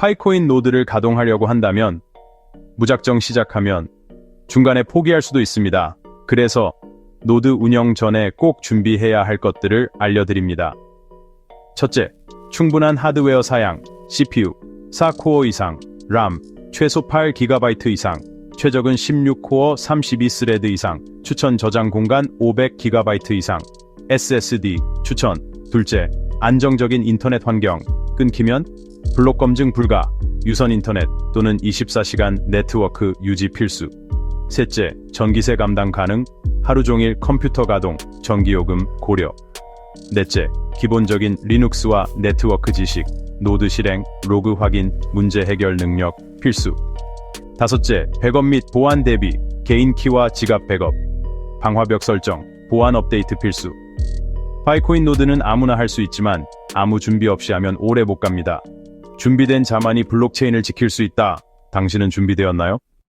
파이코인 노드를 가동하려고 한다면 무작정 시작하면 중간에 포기할 수도 있습니다. 그래서 노드 운영 전에 꼭 준비해야 할 것들을 알려드립니다. 첫째, 충분한 하드웨어 사양, CPU 4코어 이상, RAM 최소 8GB 이상, 최적은 16코어 32스레드 이상, 추천 저장 공간 500GB 이상, SSD 추천. 둘째, 안정적인 인터넷 환경, 끊기면 블록 검증 불가, 유선 인터넷 또는 24시간 네트워크 유지 필수. 셋째, 전기세 감당 가능, 하루 종일 컴퓨터 가동, 전기요금 고려. 넷째, 기본적인 리눅스와 네트워크 지식, 노드 실행, 로그 확인, 문제 해결 능력 필수. 다섯째, 백업 및 보안 대비, 개인 키와 지갑 백업, 방화벽 설정, 보안 업데이트 필수. 파이코인 노드는 아무나 할 수 있지만 아무 준비 없이 하면 오래 못 갑니다. 준비된 자만이 블록체인을 지킬 수 있다. 당신은 준비되었나요?